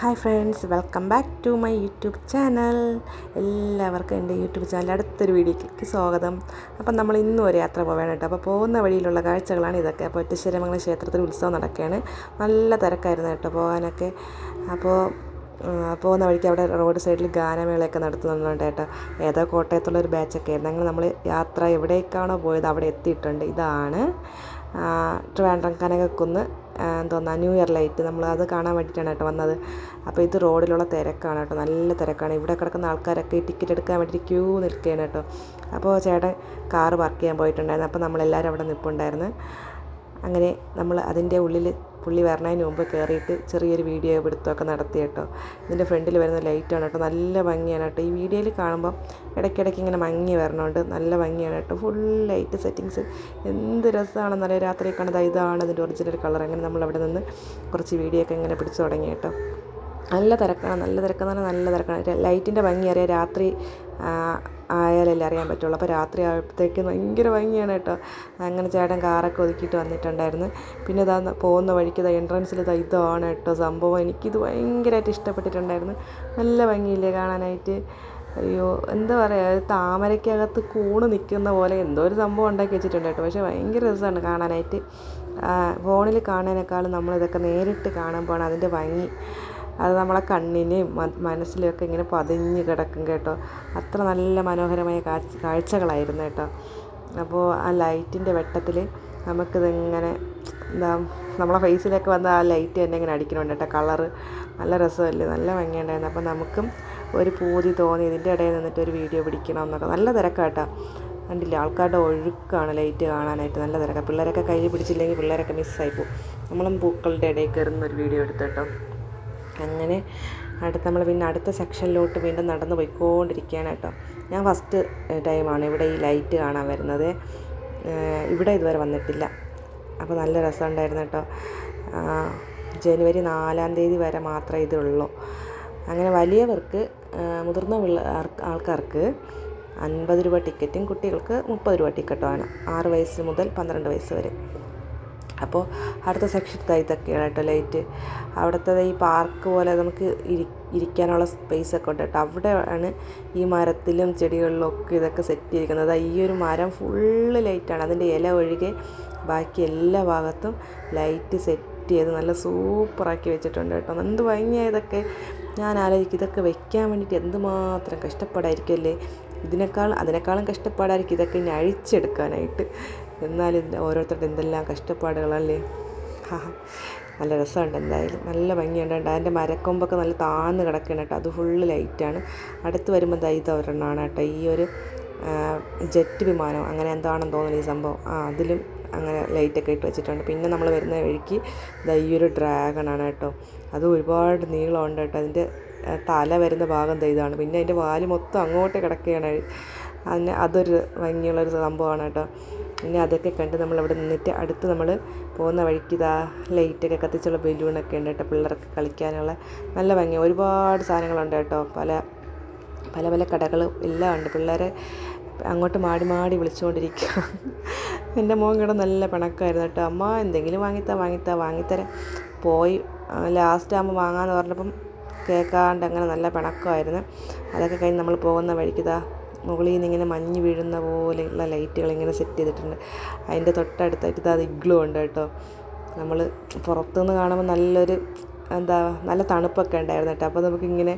Hi friends welcome back to my YouTube channel. എല്ലാവർക്കും എന്റെ YouTube channel അടുത്തൊരു വീഡിയോയ്ക്ക് സ്വാഗതം. അപ്പം നമ്മൾ ഇന്നും ഒരു യാത്ര പോവുകയാണ് കേട്ടോ. അപ്പോൾ പോകുന്ന വഴിയിലുള്ള കാഴ്ചകളാണ് ഇതൊക്കെ. അപ്പോൾ ഒറ്റശ്ശേരമംഗലം ക്ഷേത്രത്തിൽ ഉത്സവം നടക്കുകയാണ്. നല്ല തിരക്കായിരുന്നു കേട്ടോ പോകാനൊക്കെ. അപ്പോൾ പോകുന്ന വഴിക്ക് അവിടെ റോഡ് സൈഡിൽ ഗാനമേളയൊക്കെ നടത്തുന്നുണ്ട് കേട്ടോ. ഏതോ കോട്ടയത്തുള്ള ഒരു ബാച്ചൊക്കെ ആയിരുന്നു. അങ്ങനെ നമ്മൾ യാത്ര എവിടേക്കാണോ പോയത് അവിടെ എത്തിയിട്ടുണ്ട്. ഇതാണ് ട്രിവാൻഡ്രം കനകക്കുന്ന് എന്തോന്നാ ന്യൂ ഇയർ ലൈറ്റ് നമ്മൾ അത് കാണാൻ വേണ്ടിയിട്ടാണ് കേട്ടോ വന്നത്. അപ്പോൾ ഇത് റോഡിലുള്ള തിരക്കാണ് കേട്ടോ. നല്ല തിരക്കാണ്. ഇവിടെ കിടക്കുന്ന ആൾക്കാരൊക്കെ ഈ ടിക്കറ്റ് എടുക്കാൻ വേണ്ടിയിട്ട് ക്യൂ നിൽക്കുകയാണ് കേട്ടോ. അപ്പോൾ ചേട്ടൻ കാറ് പാർക്ക് ചെയ്യാൻ പോയിട്ടുണ്ടായിരുന്നു. അപ്പോൾ നമ്മളെല്ലാവരും അവിടെ നിൽപ്പുണ്ടായിരുന്നു അങ്ങനെ നമ്മൾ അതിന്റെ ഉള്ളിൽ പുള്ളി വരണതിന് മുമ്പ് കയറിയിട്ട് ചെറിയൊരു വീഡിയോ പിടുത്തമൊക്കെ നടത്തി കേട്ടോ. ഇതിന്റെ ഫ്രണ്ടിൽ വരുന്ന ലൈറ്റാണ് കേട്ടോ. നല്ല ഭംഗിയാണ് കേട്ടോ. ഈ വീഡിയോയിൽ കാണുമ്പോൾ ഇടയ്ക്കിടയ്ക്ക് ഇങ്ങനെ മങ്ങി വരണോണ്ട്. നല്ല ഭംഗിയാണ് കേട്ടോ. ഫുൾ ലൈറ്റ് സെറ്റിങ്സ് എന്ത് രസമാണെന്നറിയാം രാത്രി കാണുന്നത് ഇതാണ് അതിന്റെ ഒറിജിനൽ കളർ അങ്ങനെ നമ്മൾ അവിടെ നിന്ന് കുറച്ച് വീഡിയോ ഒക്കെ ഇങ്ങനെ പിടിച്ചു തുടങ്ങി കേട്ടോ. നല്ല തിരക്കാണ് നല്ല തിരക്കെന്ന് പറഞ്ഞാൽ നല്ല തിരക്കാണ്. ലൈറ്റിന്റെ ഭംഗി അറിയാം രാത്രി ആയാലല്ലേ അറിയാൻ പറ്റുള്ളൂ. അപ്പോൾ രാത്രി ആയപ്പോഴത്തേക്കും ഭയങ്കര ഭംഗിയാണ് കേട്ടോ. അങ്ങനെ ചേട്ടൻ കാറൊക്കെ ഒതുക്കിയിട്ട് വന്നിട്ടുണ്ടായിരുന്നു. പിന്നെ ഇതാ പോകുന്ന വഴിക്ക് ഇതാ എൻട്രൻസിൽ ഇതാ ഇതാണ് കേട്ടോ സംഭവം. എനിക്കിത് ഭയങ്കരമായിട്ട് ഇഷ്ടപ്പെട്ടിട്ടുണ്ടായിരുന്നു. നല്ല ഭംഗിയില്ലേ കാണാനായിട്ട്. അയ്യോ എന്താ പറയുക ഒരു താമരയ്ക്കകത്ത് കൂണ് നിൽക്കുന്ന പോലെ എന്തോ ഒരു സംഭവം ഉണ്ടാക്കി വെച്ചിട്ടുണ്ട് കേട്ടോ. പക്ഷേ ഭയങ്കര രസമാണ് കാണാനായിട്ട്. ഫോണിൽ കാണാനേക്കാളും നമ്മളിതൊക്കെ നേരിട്ട് കാണുമ്പോഴാണ് അതിന്റെ ഭംഗി. അത് നമ്മളെ കണ്ണിനെയും മനസ്സിലൊക്കെ ഇങ്ങനെ പതിഞ്ഞ് കിടക്കും കേട്ടോ. അത്ര നല്ല മനോഹരമായ കാഴ്ച കാഴ്ചകളായിരുന്നു കേട്ടോ. അപ്പോൾ ആ ലൈറ്റിന്റെ വെട്ടത്തിൽ നമുക്കിതിങ്ങനെ എന്താ നമ്മളെ ഫേസിലൊക്കെ വന്ന ആ ലൈറ്റ് തന്നെ ഇങ്ങനെ അടിക്കണുണ്ട് കേട്ടോ. കളറ് നല്ല രസമല്ലേ? നല്ല ഭംഗിയുണ്ടായിരുന്നു. അപ്പോൾ നമുക്കും ഒരു പൂതി തോന്നി. ഇതിന്റെ ഇടയിൽ നിന്നിട്ട് ഒരു വീഡിയോ പിടിക്കണം എന്നൊക്കെ. നല്ല തിരക്കാട്ടോ കണ്ടില്ല? ആൾക്കാരുടെ ഒഴുക്കാണ് ലൈറ്റ് കാണാനായിട്ട് നല്ല തിരക്കാണ് പിള്ളേരൊക്കെ കൈ പിടിച്ചില്ലെങ്കിൽ പിള്ളേരൊക്കെ മിസ്സായി പോകും. നമ്മളും പൂക്കളുടെ ഇടയിൽ കയറുന്ന ഒരു വീഡിയോ എടുത്തു കേട്ടോ. അങ്ങനെ അടുത്ത നമ്മൾ പിന്നെ അടുത്ത സെക്ഷനിലോട്ട് വീണ്ടും നടന്ന് പോയിക്കൊണ്ടിരിക്കുകയാണ് കേട്ടോ. ഞാൻ ഫസ്റ്റ് ടൈമാണ് ഇവിടെ ഈ ലൈറ്റ് കാണാൻ വരുന്നത്. ഇവിടെ ഇതുവരെ വന്നിട്ടില്ല. അപ്പോൾ നല്ല രസമുണ്ടായിരുന്നു കേട്ടോ. ജനുവരി നാലാം തീയതി വരെ മാത്രമേ ഇതുള്ളൂ. അങ്ങനെ വലിയവർക്ക് മുതിർന്ന ആൾക്കാർക്ക് അൻപത് രൂപ ടിക്കറ്റും കുട്ടികൾക്ക് മുപ്പത് രൂപ ടിക്കറ്റുമാണ് ആറ് വയസ്സ് മുതൽ പന്ത്രണ്ട് വയസ്സ് വരെ. അപ്പോൾ അടുത്ത സെക്ഷൻ ഇതൊക്കെയാണ് കേട്ടോ ലൈറ്റ് അവിടുത്തെ ഈ പാർക്ക് പോലെ നമുക്ക് ഇരി ഇരിക്കാനുള്ള സ്പേസ് ഒക്കെ ഉണ്ട് കേട്ടോ. അവിടെയാണ് ഈ മരത്തിലും ചെടികളിലും ഒക്കെ ഇതൊക്കെ സെറ്റ് ചെയ്തിരിക്കുന്നത്. ഈ ഒരു മരം ഫുള്ള് ലൈറ്റാണ് അതിന്റെ ഇല ഒഴികെ ബാക്കി എല്ലാ ഭാഗത്തും ലൈറ്റ് സെറ്റ് ചെയ്ത് നല്ല സൂപ്പറാക്കി വെച്ചിട്ടുണ്ട് കേട്ടോ. എന്ത് ഭംഗിയായി ഇതൊക്കെ. ഞാൻ ആലോചിക്കും ഇതൊക്കെ വെക്കാൻ വേണ്ടിയിട്ട് എന്തുമാത്രം കഷ്ടപ്പാടായിരിക്കുമല്ലേ ഇതിനേക്കാൾ അതിനേക്കാളും കഷ്ടപ്പാടായിരിക്കും ഇതൊക്കെ ഇനി അഴിച്ചെടുക്കാനായിട്ട്. എന്നാലും ഓരോരുത്തരുടെ എന്തെല്ലാം കഷ്ടപ്പാടുകളല്ലേ? നല്ല രസമുണ്ട് എന്തായാലും. നല്ല ഭംഗിയുണ്ട് അതിന്റെ മരക്കൊമ്പൊക്കെ നല്ല താന്ന് കിടക്കണം കേട്ടോ. അത് ഫുള്ള് ലൈറ്റാണ് അടുത്ത് വരുമ്പോൾ ദൈത ഒരെണ്ണമാണ് കേട്ടോ. ഈ ഒരു ജെറ്റ് വിമാനം. അങ്ങനെ എന്താണെന്ന് തോന്നുന്നു ഈ സംഭവം. ആ അതിലും അങ്ങനെ ലൈറ്റൊക്കെ ഇട്ട് വെച്ചിട്ടുണ്ട്. പിന്നെ നമ്മൾ വരുന്ന വഴിക്ക് ഈ ഒരു ഡ്രാഗണാണ് കേട്ടോ. അത് ഒരുപാട് നീളമുണ്ട് കേട്ടോ. അതിന്റെ തല വരുന്ന ഭാഗം ഇതാണ്. പിന്നെ അതിന്റെ വാൽ മൊത്തം അങ്ങോട്ട് കിടക്കുകയാണ്. അതിന് അതൊരു ഭംഗിയുള്ളൊരു സംഭവമാണ് കേട്ടോ. പിന്നെ അതൊക്കെ കണ്ട് നമ്മളവിടെ നിന്നിട്ട് അടുത്ത് നമ്മൾ പോകുന്ന വഴിക്ക് ഇതാ ലൈറ്റൊക്കെ കത്തിച്ചുള്ള ബലൂണൊക്കെ ഉണ്ട് കേട്ടോ. പിള്ളേർക്ക് കളിക്കാനുള്ള നല്ല ഭംഗി. ഒരുപാട് സാധനങ്ങളുണ്ട് കേട്ടോ. പല പല പല കടകൾ എല്ലാം ഉണ്ട്. പിള്ളേരെ അങ്ങോട്ട് മാടി മാടി വിളിച്ചുകൊണ്ടിരിക്കുക എന്റെ മോൻ കിട നല്ല പിണക്കമായിരുന്നു കേട്ടോ. അമ്മ എന്തെങ്കിലും വാങ്ങിത്താ വാങ്ങിത്താ വാങ്ങിത്തരാം. പോയി. ലാസ്റ്റ് ആകുമ്പോൾ വാങ്ങാമെന്ന് പറഞ്ഞപ്പം കേൾക്കാണ്ട് അങ്ങനെ നല്ല പിണക്കമായിരുന്നു. അതൊക്കെ കഴിഞ്ഞ് നമ്മൾ പോകുന്ന വഴിക്ക് ഇതാ മുകളിൽ നിന്ന് ഇങ്ങനെ മഞ്ഞ് വീഴുന്ന പോലെയുള്ള ലൈറ്റുകൾ ഇങ്ങനെ സെറ്റ് ചെയ്തിട്ടുണ്ട്. അതിന്റെ തൊട്ടടുത്തായിട്ട് അത് ഇഗ്ലു ഉണ്ട് കേട്ടോ. നമ്മൾ പുറത്തുനിന്ന് കാണുമ്പോൾ നല്ലൊരു എന്താ നല്ല തണുപ്പൊക്കെ ഉണ്ടായിരുന്നു കേട്ടോ. അപ്പോൾ നമുക്കിങ്ങനെ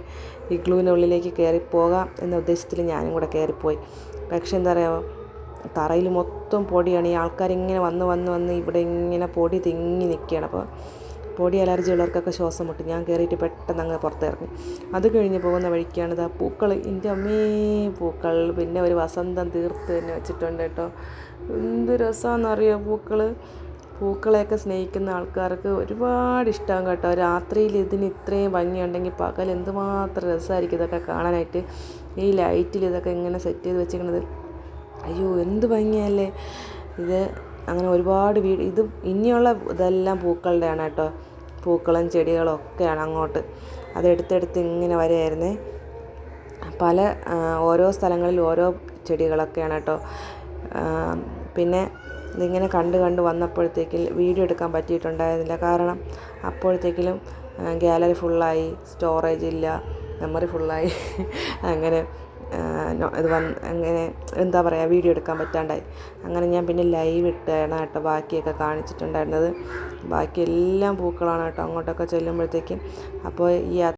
ഇഗ്ലുവിനുള്ളിലേക്ക് ഉള്ളിലേക്ക് കയറി പോകാം എന്ന ഉദ്ദേശത്തിൽ ഞാനും കൂടെ കയറിപ്പോയി. പക്ഷെ എന്താ പറയുക തറയിൽ മൊത്തം പൊടിയാണ്. ഈ ആൾക്കാരിങ്ങനെ വന്ന് വന്ന് വന്ന് ഇവിടെ ഇങ്ങനെ പൊടി തിങ്ങി നിൽക്കുകയാണ്. അപ്പോൾ പൊടി അലർജി ഉള്ളവർക്കൊക്കെ ശ്വാസം മുട്ടും. ഞാൻ കയറിയിട്ട് പെട്ടെന്ന് അങ്ങ് പുറത്തിറങ്ങി അത് കഴിഞ്ഞ് പോകുന്ന വഴിക്കാണ് ഇതാ പൂക്കൾ എന്റെ അമ്മേ പൂക്കൾ. പിന്നെ ഒരു വസന്തം തീർത്ത് തന്നെ വെച്ചിട്ടുണ്ട് കേട്ടോ. എന്ത് രസമാണെന്നറിയോ പൂക്കൾ പൂക്കളെയൊക്കെ സ്നേഹിക്കുന്ന ആൾക്കാർക്ക് ഒരുപാട് ഇഷ്ടമാണ് കേട്ടോ. രാത്രിയിൽ ഇതിന് ഇത്രയും ഭംഗിയുണ്ടെങ്കിൽ പകൽ എന്തുമാത്രം രസമായിരിക്കും ഇതൊക്കെ കാണാനായിട്ട്. ഈ ലൈറ്റിൽ ഇതൊക്കെ ഇങ്ങനെ സെറ്റ് ചെയ്ത് വെച്ചിരിക്കുന്നത്. അയ്യോ എന്ത് ഭംഗിയല്ലേ. ഇത് അങ്ങനെ ഒരുപാട് വീട് ഇത് ഇനിയുള്ള ഇതെല്ലാം പൂക്കളുടെയാണ് കേട്ടോ. പൂക്കളും ചെടികളും ഒക്കെയാണ് അങ്ങോട്ട്. അതെടുത്തെടുത്ത് ഇങ്ങനെ വരെയായിരുന്നേ. പല ഓരോ സ്ഥലങ്ങളിൽ ഓരോ ചെടികളൊക്കെയാണ് കേട്ടോ. പിന്നെ ഇതിങ്ങനെ കണ്ട് കണ്ട് വന്നപ്പോഴത്തേക്കിൽ വീഡിയോ എടുക്കാൻ പറ്റിയിട്ടുണ്ടായിരുന്നില്ല. കാരണം അപ്പോഴത്തേക്കിലും ഗാലറി ഫുള്ളായി സ്റ്റോറേജ് ഇല്ല മെമ്മറി ഫുള്ളായി. അങ്ങനെ ഇത് വന്ന് അങ്ങനെ എന്താ പറയുക വീഡിയോ എടുക്കാൻ പറ്റാണ്ടായി. അങ്ങനെ ഞാൻ പിന്നെ ലൈവ് ഇട്ടാണ് കേട്ടോ ബാക്കിയൊക്കെ കാണിച്ചിട്ടുണ്ടായിരുന്നത്. ബാക്കി എല്ലാം പൂക്കളാണ് കേട്ടോ അങ്ങോട്ടൊക്കെ ചെല്ലുമ്പോഴത്തേക്കും. അപ്പോൾ ഈ